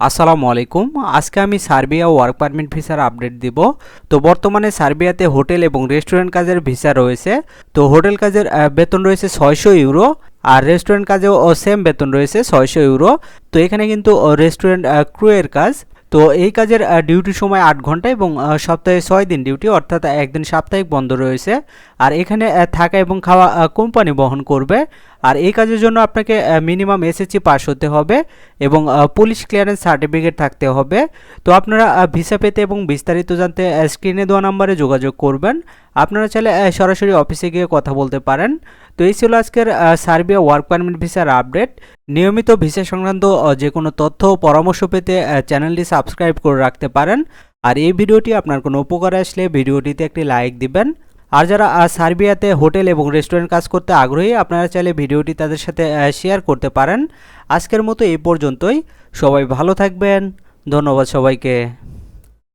আসসালামু আলাইকুম। আজকে আমি সার্বিয়া ওয়ার্ক পারমিট ভিসার আপডেট দিব। তো বর্তমানে সার্বিয়াতে হোটেল এবং রেস্টুরেন্ট কাজের ভিসা রয়েছে। তো হোটেল কাজের বেতন রয়েছে ছয়শো ইউরো আর রেস্টুরেন্ট কাজেও সেম বেতন রয়েছে ছয়শো ইউরো। তো এখানে কিন্তু রেস্টুরেন্ট ক্রুয়ের কাজ। তো এই কাজের ডিউটি সময় আট ঘণ্টা এবং সপ্তাহে ছয় দিন ডিউটি অর্থাৎ একদিন সাপ্তাহিক বন্ধ রয়েছে। আর এখানে থাকা এবং খাওয়া কোম্পানি বহন করবে। আর এই কাজের জন্য আপনাকে মিনিমাম এসএসসি পাস হতে হবে এবং পুলিশ ক্লিয়ারেন্স সার্টিফিকেট থাকতে হবে। তো আপনারা ভিসা পেতে এবং বিস্তারিত জানতে স্ক্রিনে দেওয়া নাম্বারে যোগাযোগ করবেন। আপনারা চাইলে সরাসরি অফিসে গিয়ে কথা বলতে পারেন। তো এই ছিল আজকের সার্বিয়া ওয়ার্ক পারমিট ভিসার আপডেট নিয়মিত ভিসা সংক্রান্ত যে কোনো তথ্য পরামর্শ পেতে চ্যানেলটি সাবস্ক্রাইব করে রাখতে পারেন। আর এই ভিডিওটি আপনার কোনো উপকারে আসলে ভিডিওটিতে একটি লাইক দিবেন। আর যারা সার্বিয়াতে হোটেল এবং রেস্টুরেন্ট কাজ করতে আগ্রহী, আপনারা চাইলে ভিডিওটি তাদের সাথে শেয়ার করতে পারেন। আজকের মতো এই পর্যন্তই। সবাই ভালো থাকবেন। ধন্যবাদ সবাইকে।